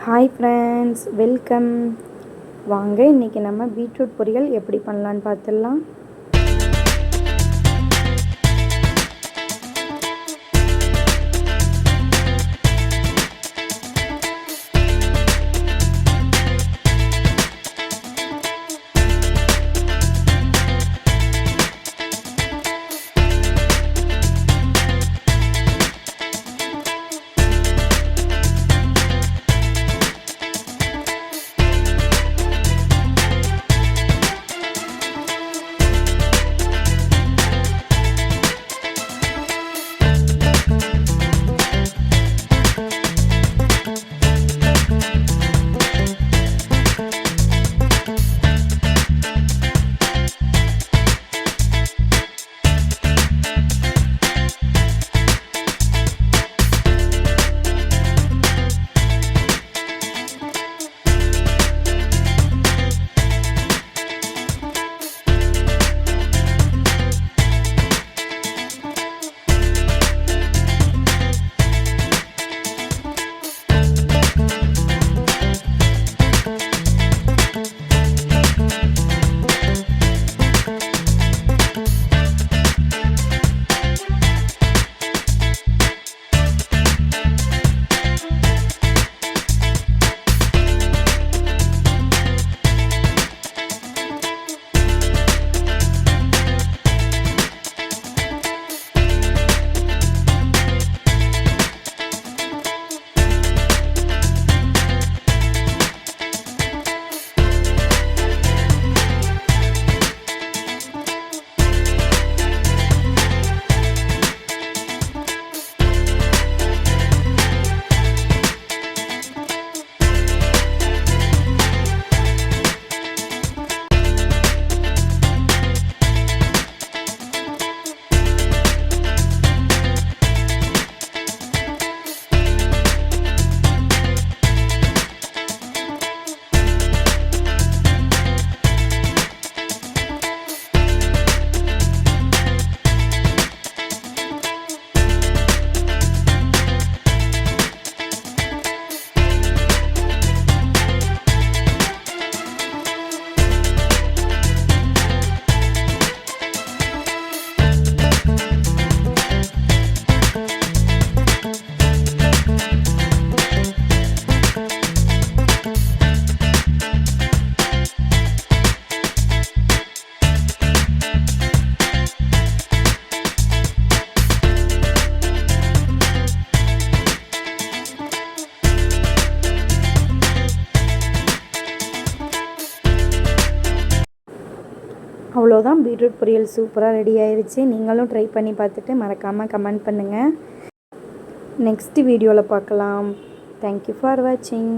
Hi friends welcome வாங்க இன்றைக்கி நம்ம பீட்ரூட் பொரியல் எப்படி பண்ணலான்னு பார்த்துடலாம். அவ்வளோதான். பீட்ரூட் பொரியல் சூப்பராக ரெடி ஆயிடுச்சு நீங்களும் ட்ரை பண்ணி பார்த்துட்டு மறக்காமல் கமெண்ட் பண்ணுங்கள் நெக்ஸ்ட் வீடியோவில் பார்க்கலாம். தேங்க்யூ ஃபார் வாட்சிங்